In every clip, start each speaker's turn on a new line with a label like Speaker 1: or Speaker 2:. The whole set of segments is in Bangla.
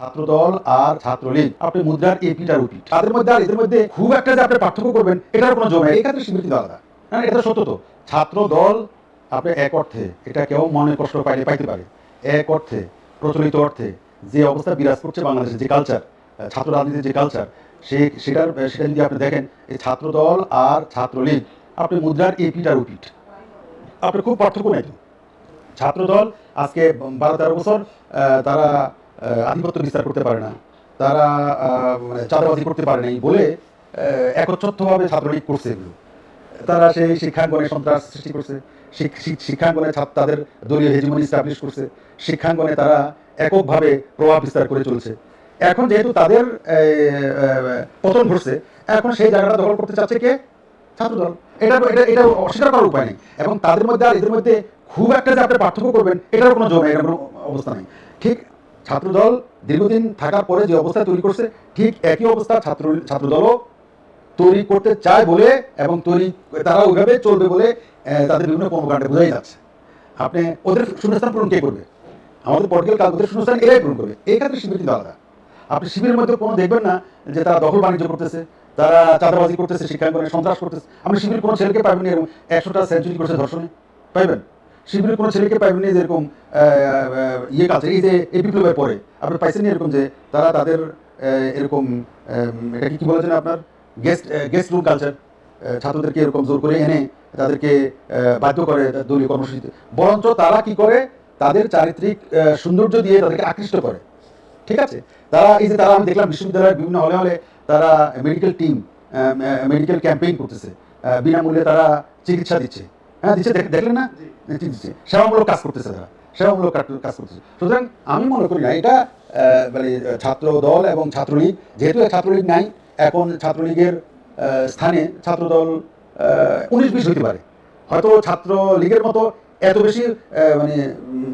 Speaker 1: ছাত্রদল আর ছাত্রলীগ, আপনি মুদ্রার মধ্যে আর মধ্যে খুব একটা যে আপনি পার্থক্য করবেন, এটার কোনো জমা আলাদা। হ্যাঁ এটা সত্য তো। ছাত্র আপনি এক অর্থে, এটা কেউ মনে কষ্ট পাইতে পারে। এক অর্থে, প্রচলিত অর্থে, যে অবস্থা বিরাজ করছে বাংলাদেশের যে কালচার ছাত্র রাজনীতির যে কালচার সে, সেটার সেটা যদি আপনি দেখেন, এই ছাত্র দল আর ছাত্রলীগ, আপনি মুদ্রার এপিটার ওপিট আপনার খুব পার্থক্য নেই তো? ছাত্রদল আজকে বারো তেরো বছর তারা আধিপত্য বিস্তার করতে পারে না। তারা মানে চাঁদাবাজি করতে পারে নাই বলে একচ্ছত্রভাবে ছাত্রলীগ করছে এগুলো। তারা সেই শিক্ষাঙ্গনে সন্ত্রাস সৃষ্টি করছে। শিক- শিক- শিক্ষাঙ্গনে তাদের দলীয় হেজিমনি স্টাবলিশ করছে। শিক্ষাঙ্গনে তারা এককভাবে প্রভাব বিস্তার করে চলছে। এখন যেহেতু তাদের পতন ঘটছে, এখন সেই জায়গাটা দখল করতে চাচ্ছে কে? ছাত্রদল। এটা এটা এটা অস্বীকার করার উপায় নেই। এবং তাদের মধ্যে আর এদের মধ্যে খুব একটা যে আপনি পার্থক্য করবেন এটার কোনো জোর নেই, এটার কোনো অবস্থা নেই। ঠিক ছাত্রদল দীর্ঘদিন থাকার পরে যে অবস্থা তৈরি করছে, ঠিক একই অবস্থা ছাত্র ছাত্রদলও তৈরি করতে চায় বলে এবং তৈরি তারা ওইভাবে চলবে বলে তাদের বিভিন্ন কর্মকাণ্ডে বোঝাই যাচ্ছে। আপনি ওদের শূন্যস্থান পূরণ কে করবে? আমাদের পলিটিক্যাল কাগজের শূন্যস্থান এরাই পূরণ করবে। এই ক্ষেত্রে শিবির কিন্তু আলাদা। আপনি শিবিরের মধ্যে কোনো দেখবেন না যে তারা দখল বাণিজ্য করতেছে, তারা চাঁদাবাজি করতেছে, শিক্ষাঙ্গনে সন্ত্রাস করতেছে। আপনি শিবির কোনো ছেলেকে পাবেন একশোটা সেঞ্চুরি করেছে ধর্ষণে। পাইবেন? শিবিরের কোনো ছেলেকে পাইবেন না যে এরকম আহ, আহ, ইয়ে কালচার এই যে এই বিপ্লবের পরে আপনি পাইছেন এরকম যে তারা তাদের এরকম এটা কি বলেছেন আপনার? গেস্ট গেস্ট রুম কালচার ছাত্রদেরকে এরকম জোর করে এনে তাদেরকে বাধ্য করে দলীয় কর্মসূচিতে। বরঞ্চ তারা কি করে? তাদের চারিত্রিক সৌন্দর্য দিয়ে তাদেরকে আকৃষ্ট করে। ঠিক আছে? তারা এই যে তারা আমি দেখলাম বিশ্ববিদ্যালয়ের বিভিন্ন হলে হলে তারা মেডিকেল টিম মেডিকেল ক্যাম্পেইন করতেছে। বিনামূল্যে তারা চিকিৎসা দিচ্ছে। হ্যাঁ দিচ্ছে দেখ- দেখলেন না? দিচ্ছে। সেবামূলক কাজ করতেছে তারা। সেবামূলক কাজ- করতেছে। সুতরাং আমি মনে করি না এটা মানে ছাত্র দল এবং ছাত্রলীগ যেহেতু ছাত্রলীগ নাই এখন ছাত্রলীগের স্থানে ছাত্রদল উনিশ বিশ হইতে পারে। হয়তো ছাত্র লীগের মতো এত বেশি মানে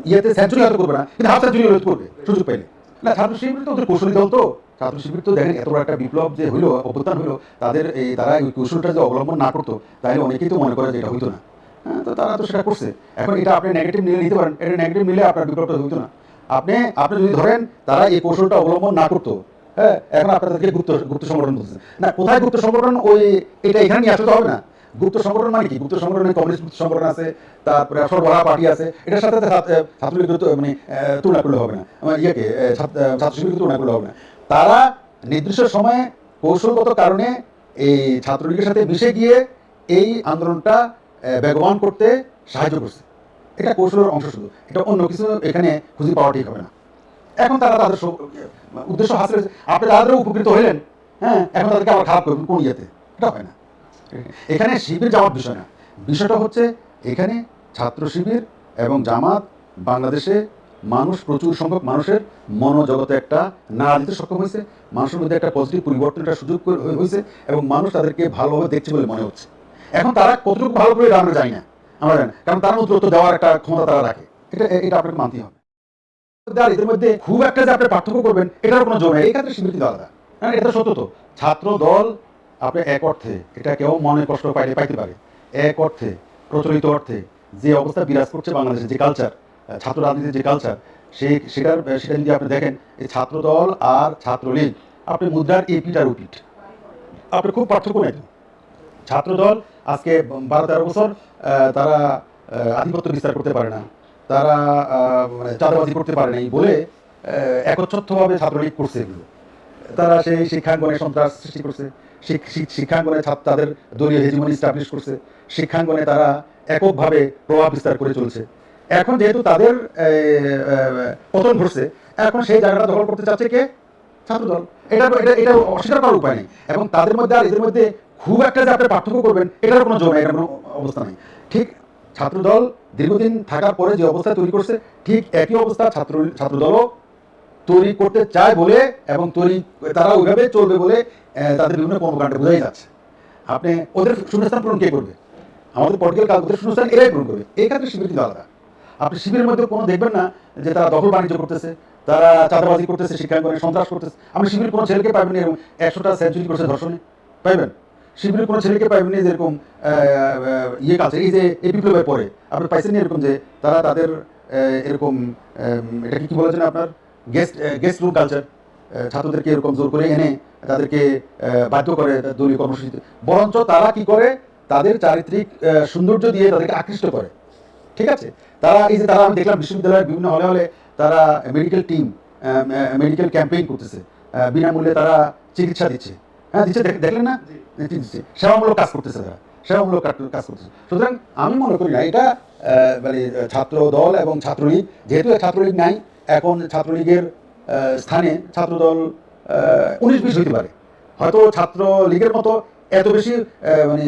Speaker 1: ইয়েতে সেঞ্চুরি হয়তো করবে না কিন্তু হাফ সেঞ্চুরি হয়তো করবে সুযোগ পাইলে। না ছাত্র শিবির তো ওদের কৌশলী দল তো। ছাত্র শিবির তো দেখেন এত বড় একটা বিপ্লব যে হইল অভ্যুত্থান হইল তাদের এই তারা এই কৌশলটা যে অবলম্বন না করতো তাহলে অনেকেই তো মনে করে যে এটা হইতো না। হ্যাঁ, তো তারা তো সেটা করছে। এখন এটা আপনি নেগেটিভ নিলে নিতে পারেন। এটা নেগেটিভ নিলে আপনার বিপ্লবটা হইতো না। আপনি আপনি যদি ধরেন তারা এই কৌশলটা অবলম্বন না করতো হ্যাঁ এখন আপনাদেরকে গুপ্ত গুপ্ত সংগঠন বলছে না কোথায় গুপ্ত সংগঠন? ওই এটা এখানে নিয়ে আসতে হবে না। গুপ্ত সংগঠন মানে কি? গুপ্ত সংগঠনে কমিউনিস্ট গুপ্ত সংগঠন আছে তারপরে সরবরাহ পার্টি আছে। এটার সাথে ছাত্র- ছাত্রলীগের মানে তুলনা করলে হবে না। আমার ইয়েকে আহ, ছাত্র আহ, ছাত্র শিবিরকে তুলনা করলে হবে না। তারা নির্দিষ্ট সময়ে কৌশলগত কারণে এই ছাত্রলীগের সাথে মিশে গিয়ে এই আন্দোলনটা বেগবান করতে সাহায্য করছে। এটা কৌশলের অংশ শুধু। এটা অন্য কিছু এখানে খুঁজে পাওয়া ঠিক হবে না। এখন তারা তাদের উদ্দেশ্য হাসিল আপনি তাদের উপকৃত হইলেন হ্যাঁ? এখন তাদেরকে আবার খারাপ করবেন, কোন ইয়েতে? এটা হয় না। এখানে শিবির যাওয়ার বিষয় না। বিষয়টা হচ্ছে এখানে ছাত্র শিবির এবং জামাত বাংলাদেশে মানুষ, প্রচুর সংখ্যক মানুষের মনোজগতে একটা নাড়া দিতে সক্ষম হয়েছে। মানুষের মধ্যে একটা পজিটিভ পরিবর্তনটা সুযোগ হয়েছে এবং মানুষ তাদেরকে ভালোভাবে দেখছে বলে মনে হচ্ছে। এখন তারা কতটুকু ভালো করে আমরা জানি না। আমরা জানি। কারণ তার মধ্যে দেওয়ার একটা ক্ষমতা তারা রাখে। এটা এটা আপনাকে মানতেই হবে। আর এদের মধ্যে খুব একটা যে আপনি পার্থক্য করবেন, এটার কোনো নেই। এই ক্ষেত্রে স্বীকৃতি আলাদা। হ্যাঁ এটা সত্য তো। ছাত্র দল, আপনি এক অর্থে, এটা কেউ মনে কষ্ট পাইলে পাইতে পারে। এক অর্থে, প্রচলিত অর্থে, যে অবস্থা বিরাজ করছে বাংলাদেশের যে কালচার ছাত্র রাজনীতির যে কালচার সে, সেটার সেটা যদি আপনি দেখেন, এই ছাত্র দল আর ছাত্রলীগ, আপনি মুদ্রার এপিটার ওপিট আপনি খুব পার্থক্য নেই। ছাত্রদল, আজকে বারো তেরো বছর তারা আধিপত্য বিস্তার করতে পারে না। তারা মানে চাঁদাবাজি করতে পারে নাই বলে একচ্ছত্রভাবে ছাত্রলীগ করছে এগুলো। তারা সেই শিক্ষাঙ্গনে সন্ত্রাস সৃষ্টি করছে। শিক- শিক- শিক্ষাঙ্গনে ছাত্র তাদের দলীয় হেজিমনি স্টাবলিশ করছে। শিক্ষাঙ্গনে তারা এককভাবে প্রভাব বিস্তার করে চলছে। এখন যেহেতু তাদের পতন ঘটছে, এখন সেই জায়গাটা দখল করতে চাচ্ছে কে? ছাত্রদল। এটা এটা এটা অস্বীকার করার উপায় নেই। এবং তাদের মধ্যে আর এদের মধ্যে খুব একটা যে আপনি পার্থক্য করবেন এটার কোনো নেই, এটার কোনো অবস্থা নেই। ঠিক ছাত্রদল দীর্ঘদিন থাকার পরে যে অবস্থা তৈরি করছে, ঠিক একই অবস্থা ছাত্র, ছাত্রদলও তৈরি করতে চায় বলে এবং তৈরি, তারা ওইভাবে চলবে বলে তাদের বিভিন্ন কর্মকাণ্ডে বোঝাই যাচ্ছে। আপনি ওদের শূন্যস্থান পূরণ কে করবে? আমাদের পলিটিক্যাল কাগজের শূন্যস্থান এরাই পূরণ করবে। এই ক্ষেত্রে শিবির কিন্তু আলাদা। আপনি শিবিরের মধ্যে কোনো দেখবেন না যে তারা দখল বাণিজ্য করতেছে, তারা চাঁদাবাজি করতেছে শিক্ষাঙ্গনে সন্ত্রাস করতেছে। আপনি শিবির কোনো ছেলেকে পাবেন না এরকম একশোটা সেঞ্চুরি করেছে ধর্ষণে। পাইবেন? শিবিরের কোনো ছেলেকে পাইবেন না যে এরকম আহ, আহ, ইয়ে কালচার এই যে এই বিপ্লবের পরে। আপনি পাইছেন এরকম যে তারা তাদের এরকম আহ, এটা কি কি বলেছেন আপনার? গেস্ট গেস্ট রুম কালচার ছাত্রদেরকে এরকম জোর করে এনে তাদেরকে বাধ্য করে দলীয় কর্মসূচিতে। বরঞ্চ তারা কি করে? তাদের চারিত্রিক সৌন্দর্য দিয়ে তাদেরকে আকৃষ্ট করে। ঠিক আছে? তারা এই যে তারা আমি দেখলাম বিশ্ববিদ্যালয়ের বিভিন্ন হলে হলে তারা মেডিকেল টিম মেডিকেল ক্যাম্পেইন করতেছে। বিনামূল্যে তারা চিকিৎসা দিচ্ছে। হ্যাঁ দিচ্ছে দেখলেন না? দিচ্ছে সেবামূলক কাজ করতেছে তারা। সেবামূলক কাজ- করতেছে। সুতরাং আমি মনে করি না এটা মানে ছাত্র দল এবং ছাত্রলীগ যেহেতু ছাত্রলীগ নাই এখন ছাত্রলীগের স্থানে ছাত্রদল উনিশ বিশ হইতে পারে। হয়তো ছাত্র লীগের মতো এত বেশি মানে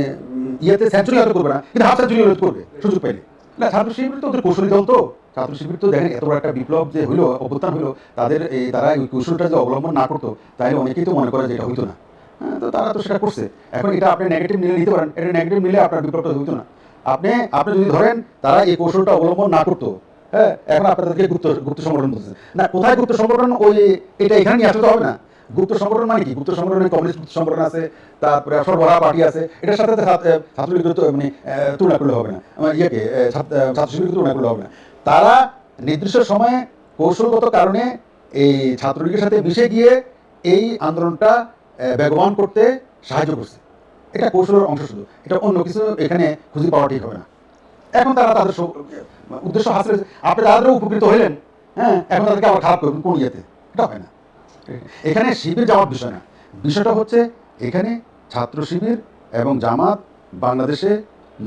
Speaker 1: ইয়েতে সেঞ্চুরি হয়তো করবে না কিন্তু হাফ সেঞ্চুরি হয়তো করবে সুযোগ পাইলে। না ছাত্র শিবির তো ওদের কৌশলী দল তো। ছাত্র শিবির তো দেখেন এত বড় একটা বিপ্লব যে হইল অবদান হইল তাদের এই তারা ওই কৌশলটা যে অবলম্বন না করতো তাহলে অনেকেই তো মনে করে যে এটা হইতো না। হ্যাঁ, তো তারা তো সেটা করছে। এখন এটা আপনি নেগেটিভ নিলে নিতে পারেন। এটা নেগেটিভ নিলে আপনার বিপ্লবটা হইতো না। আপনি আপনি যদি ধরেন তারা এই কৌশলটা অবলম্বন না করতো হ্যাঁ এখন আপনাদেরকে গুপ্ত গুপ্ত সংগঠন বলছে। না কোথায় গুপ্ত সংগঠন? ওই এটা এখানে নিয়ে আসতে হবে না। গুপ্ত সংগঠন মানে কি? গুপ্ত সংগঠনে কমিউনিস্ট গুপ্ত সংগঠন আছে তারপরে সর্বহারা পার্টি আছে। এটার সাথে তো ছাত্র- ছাত্রলীগের তো মানে তুলনা করলে হবে না। আমার ইয়েকে আহ, ছাত্র আহ, তুলনা করলে হবে না। তারা নির্দিষ্ট সময়ে কৌশলগত কারণে এই ছাত্রলীগের সাথে মিশে গিয়ে এই আন্দোলনটা বেগবান করতে সাহায্য করছে। এটা কৌশলের অংশ শুধু। এটা অন্য কিছু এখানে খুঁজে পাওয়া ঠিক হবে না। এখন তারা তাদের উদ্দেশ্য হাসিল। আপনি তাদেরও উপকৃত হইলেন হ্যাঁ এখন তাদেরকে আবার খারাপ করবেন কোন ইয়েতে? এটা হয় না। এখানে শিবির যাওয়ার বিষয় না। বিষয়টা হচ্ছে এখানে ছাত্র শিবির এবং জামাত বাংলাদেশে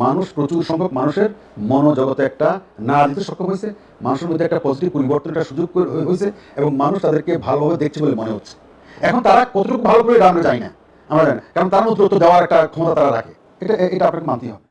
Speaker 1: মানুষ, প্রচুর সংখ্যক মানুষের মনোজগতে একটা না দিতে সক্ষম হয়েছে। মানুষের মধ্যে একটা পজিটিভ পরিবর্তনের সুযোগ হয়েছে এবং মানুষ তাদেরকে ভালোভাবে দেখছে বলে মনে হচ্ছে। এখন তারা কতটুকু ভালো করে জানতে জানি না। আমরা জানি কারণ তার মধ্যে দেওয়ার একটা ক্ষমতা তারা রাখে। এটা এটা আপনাকে মানতেই হবে।